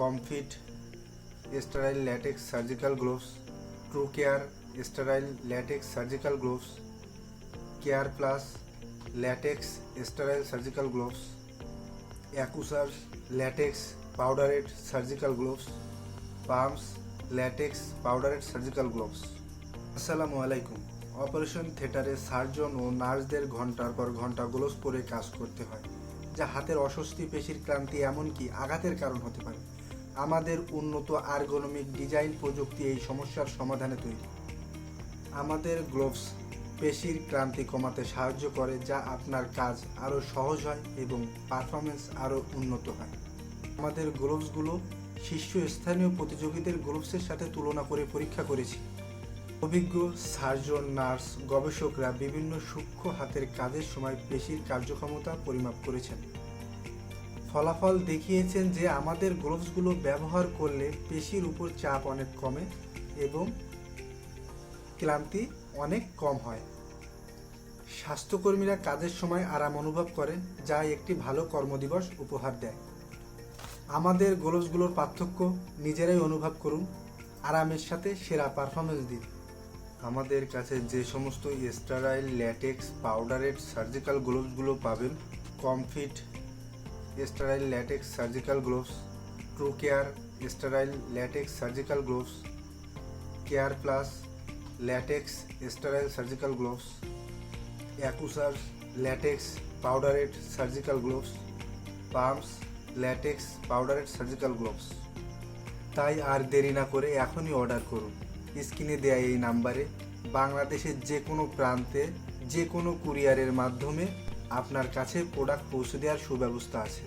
Comfit sterile latex surgical gloves True Care sterile latex surgical gloves Care Plus latex sterile surgical gloves Accusure latex powdered surgical gloves Pumps latex powdered surgical gloves আসসালামু আলাইকুম operation থিয়েটারে surgeon ও নার্সদের ঘণ্টার পর ঘণ্টা gloves পরে কাজ করতে হয়, যা হাতের অস্বস্তি, পেশির ক্লান্তি, এমনকি আঘাতের কারণ হতে পারে। আমাদের উন্নত আর্গোনমিক ডিজাইন প্রযুক্তি এই সমস্যার সমাধানে তৈরি। আমাদের গ্লোভস পেশির ক্লান্তি কমাতে সাহায্য করে, যা আপনার কাজ আরও সহজ হয় এবং পারফরমেন্স আরও উন্নত হয়। আমাদের গ্লোভসগুলো শীর্ষস্থানীয় প্রতিযোগীদের গ্লোভসের সাথে তুলনা করে পরীক্ষা করেছি। অভিজ্ঞ সার্জন, নার্স, গবেষকরা বিভিন্ন সূক্ষ্ম হাতের কাজের সময় পেশির কার্যক্ষমতা পরিমাপ করেছেন। ফলাফল দেখিয়েছেন যে আমাদের গ্লোভসগুলো ব্যবহার করলে পেশির উপর চাপ অনেক কমে এবং ক্লান্তি অনেক কম হয়। স্বাস্থ্যকর্মীরা কাজের সময় আরাম অনুভব করেন, যা একটি ভালো কর্মদিবস উপহার দেয়। আমাদের গ্লোভসগুলোর পার্থক্য নিজেরাই অনুভব করুন, আরামের সাথে সেরা পারফরমেন্স দিন। আমাদের কাছে যে সমস্ত স্টারাইল ল্যাটেক্স পাউডারের সার্জিক্যাল গ্লোভসগুলো পাবেন Comfit sterile latex surgical gloves True Care sterile latex surgical gloves Care Plus latex sterile surgical gloves Accusure latex powdered surgical gloves Pumps latex powdered surgical gloves তাই আর দেরি না করে এখনই অর্ডার করুন। স্ক্রিনে দেয়া এই নাম্বারে বাংলাদেশের যে কোনো প্রান্তে, যে কোনো কুরিয়ারের মাধ্যমে আপনার কাছে প্রোডাক্ট পৌঁছে দেওয়ার সুব্যবস্থা আছে।